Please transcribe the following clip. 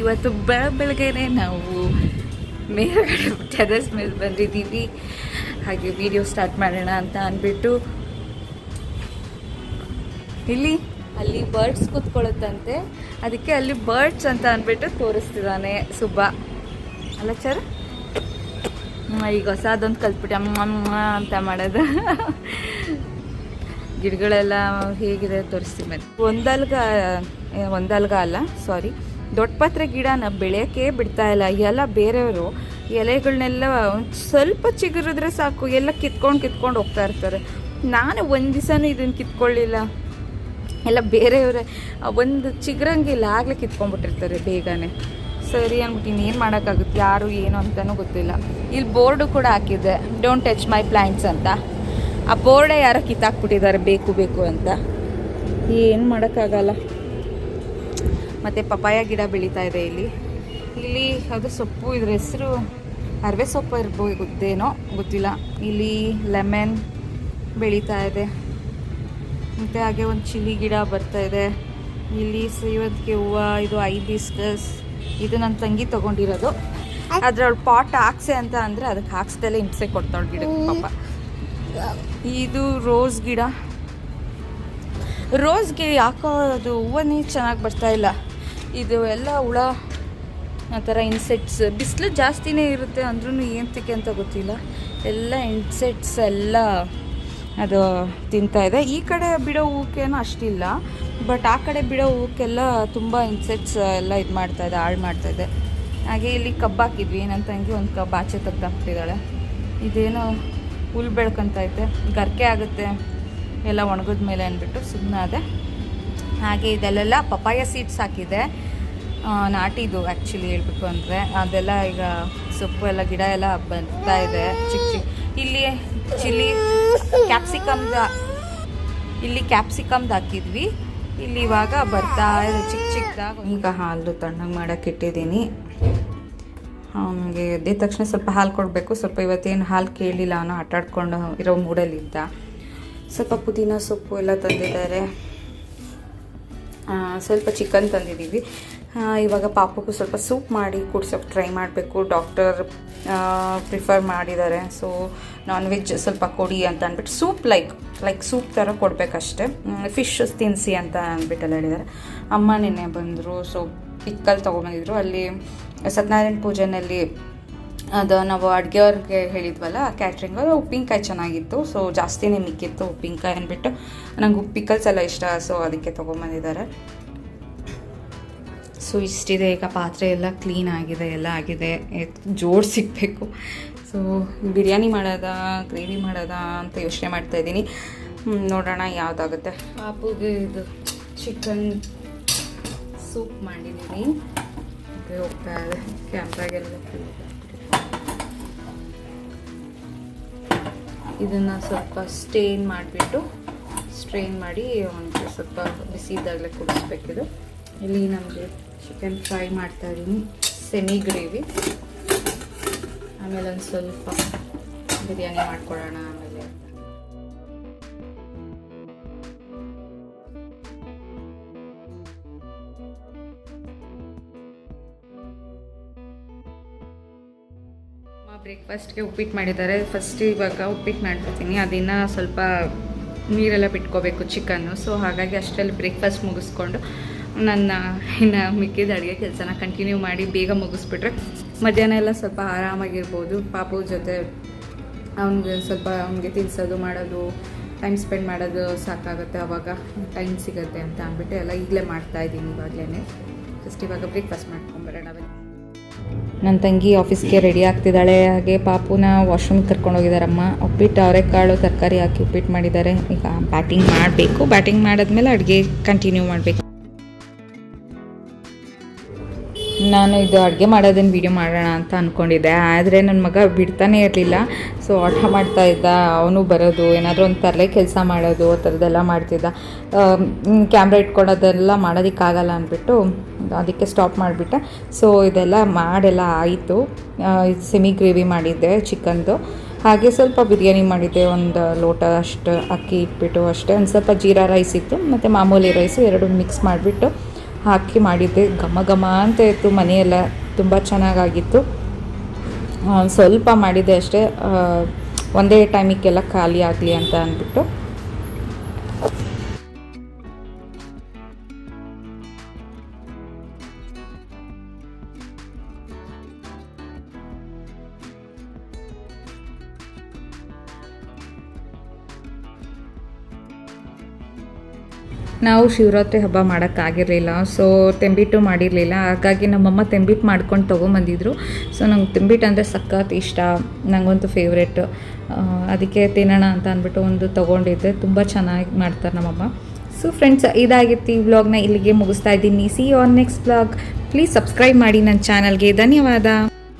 ಇವತ್ತು ಬೆಳ ಬೆಳಗ್ಗೆನೆ ನಾವು ಮೇಲ್ಗಡೆ ಟೆರಸ್ ಮೇಲೆ ಬಂದಿದ್ದೀವಿ. ಹಾಗೆ ವಿಡಿಯೋ ಸ್ಟಾರ್ಟ್ ಮಾಡೋಣ ಅಂತ ಅಂದ್ಬಿಟ್ಟು. ಇಲ್ಲಿ ಅಲ್ಲಿ ಬರ್ಡ್ಸ್ ಕೂತ್ಕೊಳ್ಳುತ್ತಂತೆ. ಅದಕ್ಕೆ ಅಲ್ಲಿ ಬರ್ಡ್ಸ್ ಅಂತ ಅಂದ್ಬಿಟ್ಟು ತೋರಿಸ್ತಿದ್ದಾನೆ ಸುಬ್ಬ. ಅಲ್ಲ ಹ್ಮ್, ಈಗ ಹೊಸ ಅದೊಂದು ಅಮ್ಮ ಅಮ್ಮ ಅಂತ ಮಾಡೋದು. ಗಿಡಗಳೆಲ್ಲ ಹೇಗಿದೆ ತೋರಿಸ್ತೀವಿ ಮತ್ತೆ ಒಂದಲ್ಗ ಒಂದಲ್ಗ ಅಲ್ಲ ಸಾರಿ ದೊಡ್ಡಪತ್ರೆ ಗಿಡನ ಬೆಳೆಯೋಕ್ಕೆ ಬಿಡ್ತಾ ಇಲ್ಲ. ಎಲ್ಲ ಬೇರೆಯವರು ಎಲೆಗಳನ್ನೆಲ್ಲ ಸ್ವಲ್ಪ ಚಿಗುರಿದ್ರೆ ಸಾಕು, ಎಲ್ಲ ಕಿತ್ಕೊಂಡು ಕಿತ್ಕೊಂಡು ಹೋಗ್ತಾ ಇರ್ತಾರೆ. ನಾನು ಒಂದು ದಿವಸನೂ ಇದನ್ನು ಕಿತ್ಕೊಳ್ಳಿಲ್ಲ. ಎಲ್ಲ ಬೇರೆಯವರೇ ಒಂದು ಚಿಗುರಂಗಿಲ್ಲ, ಆಗಲೇ ಕಿತ್ಕೊಂಡ್ಬಿಟ್ಟಿರ್ತಾರೆ ಬೇಗನೆ. ಸರಿ ಅಂದ್ಬಿಟ್ಟು ಇನ್ನೇನು ಮಾಡೋಕ್ಕಾಗುತ್ತೆ, ಯಾರು ಏನು ಅಂತಲೂ ಗೊತ್ತಿಲ್ಲ. ಇಲ್ಲಿ ಬೋರ್ಡು ಕೂಡ ಹಾಕಿದೆ ಡೋಂಟ್ ಟಚ್ ಮೈ ಪ್ಲ್ಯಾಂಟ್ಸ್ ಅಂತ. ಆ ಬೋರ್ಡೇ ಯಾರೋ ಕಿತ್ತಾಕ್ಬಿಟ್ಟಿದ್ದಾರೆ, ಬೇಕು ಬೇಕು ಅಂತ. ಏನು ಮಾಡೋಕ್ಕಾಗಲ್ಲ. ಮತ್ತು ಪಪಾಯ ಗಿಡ ಬೆಳೀತಾ ಇದೆ ಇಲ್ಲಿ. ಇಲ್ಲಿ ಅದು ಸೊಪ್ಪು, ಇದ್ರ ಹೆಸರು ಅರವೆ ಸೊಪ್ಪು ಇರ್ಬೋದು ಗೊತ್ತೇನೋ ಗೊತ್ತಿಲ್ಲ. ಇಲ್ಲಿ ಲೆಮನ್ ಬೆಳೀತಾ ಇದೆ. ಮತ್ತು ಹಾಗೆ ಒಂದು ಚಿಲ್ಲಿ ಗಿಡ ಬರ್ತಾ ಇದೆ. ಇಲ್ಲಿ ಸೇವಂತಿಗೆ ಹೂವು, ಇದು ಐಬಿಸ್ಕಸ್ ಇದು ನನ್ನ ತಂಗಿ ತೊಗೊಂಡಿರೋದು. ಅವಳು ಪಾಟ್ ಹಾಕ್ಸೆ ಅಂತ ಅಂದರೆ ಅದಕ್ಕೆ ಹಾಕ್ಸ್ದಲ್ಲೇ ಹಿಂಸೆ ಕೊಡ್ತಾಳೆ ಗಿಡಕ್ಕೆ ಪಾಪ. ಇದು ರೋಸ್ ಗಿಡ. ರೋಸ್ಗೆ ಯಾಕೋ ಅದು ಹೂವನೇ ಚೆನ್ನಾಗಿ ಬರ್ತಾ ಇಲ್ಲ. ಇದು ಎಲ್ಲ ಹುಳ, ಆ ಥರ ಇನ್ಸೆಕ್ಟ್ಸ್ ಬಿಸಿಲು ಜಾಸ್ತಿನೇ ಇರುತ್ತೆ ಅಂದ್ರೂ ಏನಕ್ಕೆ ಅಂತ ಗೊತ್ತಿಲ್ಲ. ಎಲ್ಲ ಇನ್ಸೆಕ್ಟ್ಸ್ ಎಲ್ಲ ಅದು ತಿಂತಾ ಇದೆ. ಈ ಕಡೆ ಬಿಡೋ ಹೂಕೇನೂ ಅಷ್ಟಿಲ್ಲ ಬಟ್ ಆ ಕಡೆ ಬಿಡೋ ಹೂಕ್ಕೆಲ್ಲ ತುಂಬ ಇನ್ಸೆಕ್ಟ್ಸ್ ಎಲ್ಲ ಇದು ಮಾಡ್ತಾ ಇದೆ, ಹಾಳು ಇದೆ. ಹಾಗೆ ಇಲ್ಲಿ ಕಬ್ಬು ಹಾಕಿದ್ವಿ ತಂಗಿ ಒಂದು ಕಬ್ಬು ಆಚೆ ತಗ್ದಾಕ್ತಿದ್ದಾಳೆ ಇದೇನೋ ಹುಲ್ ಬೆಳ್ಕೊಂತೈತೆ, ಗರ್ಕೆ ಆಗುತ್ತೆ, ಎಲ್ಲ ಒಣಗಿದ ಮೇಲೆ ಅಂದ್ಬಿಟ್ಟು ಸುಮ್ಮನೆ ಅದೇ ಹಾಗೆ ಇದೆಲ್ಲೆಲ್ಲ ಪಪಾಯ ಸೀಡ್ಸ್ ಹಾಕಿದೆ. ನಾಟಿದು ಆ್ಯಕ್ಚುಲಿ ಹೇಳ್ಬೇಕು ಅಂದರೆ. ಅದೆಲ್ಲ ಈಗ ಸೊಪ್ಪು ಎಲ್ಲ ಗಿಡ ಎಲ್ಲ ಬರ್ತಾ ಇದೆ. ಚಿಕ್ಕ ಚಿಕ್ಕ ಇಲ್ಲಿ ಚಿಲ್ಲಿ ಕ್ಯಾಪ್ಸಿಕಮ್ದ ಇಲ್ಲಿ ಕ್ಯಾಪ್ಸಿಕಮ್ದು ಹಾಕಿದ್ವಿ. ಇಲ್ಲಿ ಇವಾಗ ಬರ್ತಾ ಇದೆ ಚಿಕ್ಕ ಚಿಕ್ಕದಾಗ ಈಗ ಹಾಲು ತಣ್ಣಗೆ ಮಾಡೋಕ್ಕೆ ಇಟ್ಟಿದ್ದೀನಿ. ಅವನಿಗೆ ಎದ್ದ ತಕ್ಷಣ ಸ್ವಲ್ಪ ಹಾಲು ಕೊಡಬೇಕು. ಸ್ವಲ್ಪ ಇವತ್ತೇನು ಹಾಲು ಕೇಳಿಲ್ಲ. ಅವನು ಆಟಾಡ್ಕೊಂಡು ಇರೋ ಮೂಡಲ್ಲಿದ್ದ ಸ್ವಲ್ಪ ಪುದೀನ ಸೊಪ್ಪು ಎಲ್ಲ ತಂದಿದ್ದಾರೆ. ಸ್ವಲ್ಪ ಚಿಕನ್ ತಂದಿದ್ದೀವಿ. ಇವಾಗ ಪಾಪಕ್ಕೂ ಸ್ವಲ್ಪ ಸೂಪ್ ಮಾಡಿ ಕುಡ್ಸೋಕ್ಕೆ ಟ್ರೈ ಮಾಡಬೇಕು. ಡಾಕ್ಟರ್ ಪ್ರಿಫರ್ ಮಾಡಿದ್ದಾರೆ. ಸೊ ನಾನ್ ವೆಜ್ ಸ್ವಲ್ಪ ಕೊಡಿ ಅಂತ ಅಂದ್ಬಿಟ್ಟು ಸೂಪ್ ಲೈಕ್ ಲೈಕ್ ಸೂಪ್ ಥರ ಕೊಡಬೇಕಷ್ಟೆ. ಫಿಶ್ ತಿನ್ನಿಸಿ ಅಂತ ಅಂದ್ಬಿಟ್ಟೆಲ್ಲ ಹೇಳಿದ್ದಾರೆ. ಅಮ್ಮ ನಿನ್ನೆ ಬಂದರು ಸೊ ಪಿಕ್ಕಲ್ಲಿ ತೊಗೊಂಬಂದಿದ್ರು ಅಲ್ಲಿ ಸತ್ಯನಾರಾಯಣ ಪೂಜೆನಲ್ಲಿ ಅದು ನಾವು ಅಡುಗೆಯವ್ರಿಗೆ ಹೇಳಿದ್ವಲ್ಲ ಕ್ಯಾಟ್ರಿಂಗ್ ಅದು ಉಪ್ಪಿನಕಾಯಿ ಚೆನ್ನಾಗಿತ್ತು. ಸೊ ಜಾಸ್ತಿನೇ ಮಿಕ್ಕಿತ್ತು ಉಪ್ಪಿನಕಾಯಿ ಅಂದ್ಬಿಟ್ಟು. ನಂಗೆ ಉಪ್ಪಿಕಲ್ಸ್ ಎಲ್ಲ ಇಷ್ಟ ಸೊ ಅದಕ್ಕೆ ತೊಗೊಂಬಂದಿದ್ದಾರೆ. ಸೊ ಇಷ್ಟಿದೆ. ಈಗ ಪಾತ್ರೆ ಎಲ್ಲ ಕ್ಲೀನ್ ಆಗಿದೆ, ಎಲ್ಲ ಆಗಿದೆ. ಜೋಡ್ ಸಿಗಬೇಕು. ಸೊ ಬಿರಿಯಾನಿ ಮಾಡೋದಾ, ಗ್ರೇವಿ ಮಾಡೋದಾ ಅಂತ ಯೋಚನೆ ಮಾಡ್ತಾ ಇದ್ದೀನಿ. ನೋಡೋಣ ಯಾವುದಾಗುತ್ತೆ. ಪಾಪುಗೆ ಇದು ಚಿಕನ್ ಸೂಪ್ ಮಾಡಿದ್ದೀನಿ. ಹಾಗೆ ಹೋಗ್ತಾ ಇದೆ ಕ್ಯಾಮ್ರಾಗೆಲ್ಲ ಇದನ್ನು ಸ್ವಲ್ಪ ಸ್ಟೇನ್ ಮಾಡಿಬಿಟ್ಟು ಸ್ಟ್ರೈನ್ ಮಾಡಿ ಒಂದು ಸ್ವಲ್ಪ ಬಿಸಿ ಇದ್ದಾಗಲೇ ಕುಡಿಸ್ಬೇಕಿದು ಇಲ್ಲಿ ನಮಗೆ ಚಿಕನ್ ಫ್ರೈ ಮಾಡ್ತಾ ಇದ್ದೀನಿ ಸೆಮಿ ಗ್ರೇವಿ ಆಮೇಲೆ ಒಂದು ಸ್ವಲ್ಪ ಬಿರಿಯಾನಿ ಮಾಡ್ಕೊಳ್ಳೋಣ ಆಮೇಲೆ. ಬ್ರೇಕ್ಫಾಸ್ಟ್ಗೆ ಉಪ್ಪಿಟ್ಟು ಮಾಡಿದ್ದಾರೆ. ಫಸ್ಟ್ ಇವಾಗ ಉಪ್ಪಿಟ್ಟು ಮಾಡ್ಕೊತೀನಿ. ಅದನ್ನು ಸ್ವಲ್ಪ ನೀರೆಲ್ಲ ಬಿಟ್ಕೋಬೇಕು ಚಿಕನ್ನು. ಸೊ ಹಾಗಾಗಿ ಅಷ್ಟರಲ್ಲಿ ಬ್ರೇಕ್ಫಾಸ್ಟ್ ಮುಗಿಸ್ಕೊಂಡು ನನ್ನ ಇನ್ನು ಮಿಕ್ಕಿದ ಅಡುಗೆ ಕೆಲಸನ ಕಂಟಿನ್ಯೂ ಮಾಡಿ ಬೇಗ ಮುಗಿಸ್ಬಿಟ್ರೆ ಮಧ್ಯಾಹ್ನ ಎಲ್ಲ ಸ್ವಲ್ಪ ಆರಾಮಾಗಿರ್ಬೋದು. ಪಾಪು ಜೊತೆ ಅವ್ನಿಗೆ ಸ್ವಲ್ಪ ಅವ್ನಿಗೆ ತಿನ್ಸೋದು, ಮಾಡೋದು ಟೈಮ್ ಸ್ಪೆಂಡ್ ಮಾಡೋದು ಸಾಕಾಗುತ್ತೆ ಅವಾಗ. ಟೈಮ್ ಸಿಗುತ್ತೆ ಅಂತ ಅಂದ್ಬಿಟ್ಟು ಎಲ್ಲ ಈಗಲೇ ಮಾಡ್ತಾ ಇದ್ದೀನಿ ಇವಾಗಲೇ ಫಸ್ಟ್ ಇವಾಗ ಬ್ರೇಕ್ಫಾಸ್ಟ್ ಮಾಡ್ಕೊಂಬರೋಣ ನನ್ನ ತಂಗಿ ಆಫೀಸ್ಗೆ ರೆಡಿ ಆಗ್ತಿದ್ದಾಳೆ. ಹಾಗೆ ಪಾಪುನ ವಾಶ್ರೂಮ್ಗೆ ಕರ್ಕೊಂಡು ಹೋಗಿದ್ದಾರಮ್ಮ. ಉಪ್ಪಿಟ್ಟು ಅವರೆಕಾಳು ತರಕಾರಿ ಹಾಕಿ ಉಪ್ಪಿಟ್ಟು ಮಾಡಿದ್ದಾರೆ. ಈಗ ಬ್ಯಾಟಿಂಗ್ ಮಾಡಬೇಕು. ಬ್ಯಾಟಿಂಗ್ ಮಾಡಿದ್ಮೇಲೆ ಅಡುಗೆ ಕಂಟಿನ್ಯೂ ಮಾಡಬೇಕು. ನಾನು ಇದು ಅಡುಗೆ ಮಾಡೋದನ್ನು ವೀಡಿಯೋ ಮಾಡೋಣ ಅಂತ ಅಂದ್ಕೊಂಡಿದ್ದೆ ಆದರೆ ನನ್ನ ಮಗ ಬಿಡ್ತಾನೆ ಇರಲಿಲ್ಲ. ಸೊ ಆಟ ಮಾಡ್ತಾ ಇದ್ದ. ಅವನು ಬರೋದು, ಏನಾದರೂ ಒಂದು ತರಲೆ ಕೆಲಸ ಮಾಡೋದು, ಆ ಥರದ್ದೆಲ್ಲ ಮಾಡ್ತಿದ್ದ. ಕ್ಯಾಮ್ರಾ ಇಟ್ಕೊಳೋದೆಲ್ಲ ಮಾಡೋದಕ್ಕಾಗಲ್ಲ ಅಂದ್ಬಿಟ್ಟು ಅದಕ್ಕೆ ಸ್ಟಾಪ್ ಮಾಡಿಬಿಟ್ಟೆ. ಸೊ ಇದೆಲ್ಲ ಮಾಡೆಲ್ಲ ಆಯಿತು. ಸೆಮಿ ಗ್ರೇವಿ ಮಾಡಿದ್ದೆ ಚಿಕನ್ದು. ಹಾಗೆ ಸ್ವಲ್ಪ ಬಿರಿಯಾನಿ ಮಾಡಿದ್ದೆ. ಒಂದು ಲೋಟ ಅಷ್ಟು ಅಕ್ಕಿ ಇಟ್ಬಿಟ್ಟು ಅಷ್ಟೇ. ಒಂದು ಸ್ವಲ್ಪ ಜೀರಾ ರೈಸ್ ಇತ್ತು. ಮತ್ತು ಮಾಮೂಲಿ ರೈಸು ಎರಡು ಮಿಕ್ಸ್ ಮಾಡಿಬಿಟ್ಟು ಹಾಕಿ ಮಾಡಿದ್ದೆ. ಘಮ ಘಮ ಅಂತ ಇತ್ತು ಮನೆಯೆಲ್ಲ. ತುಂಬ ಚೆನ್ನಾಗಾಗಿತ್ತು. ಸ್ವಲ್ಪ ಮಾಡಿದ್ದೆ ಅಷ್ಟೇ. ಒಂದೇ ಟೈಮಿಗೆಲ್ಲ ಖಾಲಿ ಆಗಲಿ ಅಂತ ಅಂದ್ಬಿಟ್ಟು. ನಾವು ಶಿವರಾತ್ರಿ ಹಬ್ಬ ಮಾಡೋಕ್ಕಾಗಿರಲಿಲ್ಲ ಸೊ ತೆಂಬಿಟ್ಟು ಮಾಡಿರಲಿಲ್ಲ. ಹಾಗಾಗಿ ನಮ್ಮಮ್ಮ ತೆಂಬಿಟ್ಟು ಮಾಡ್ಕೊಂಡು ತೊಗೊಂಬಂದಿದ್ರು. ಸೊ ನಂಗೆ ತೆಂಬಿಟ್ಟು ಅಂದರೆ ಸಖತ್ ಇಷ್ಟ. ನನಗಂತೂ ಫೇವ್ರೆಟ್ ಅದಕ್ಕೆ ತಿನ್ನೋಣ ಅಂತ ಅಂದ್ಬಿಟ್ಟು ಒಂದು ತೊಗೊಂಡಿದ್ದೆ. ತುಂಬ ಚೆನ್ನಾಗಿ ಮಾಡ್ತಾರೆ ನಮ್ಮಮ್ಮ. ಸೊ ಫ್ರೆಂಡ್ಸ್ ಇದಾಗಿತ್ತು ಈ ವ್ಲಾಗ್ನ ಇಲ್ಲಿಗೆ ಮುಗಿಸ್ತಾ ಇದ್ದೀನಿ. See R next vlog please subscribe ಮಾಡಿ ನನ್ನ ಚಾನಲ್ಗೆ ಧನ್ಯವಾದ.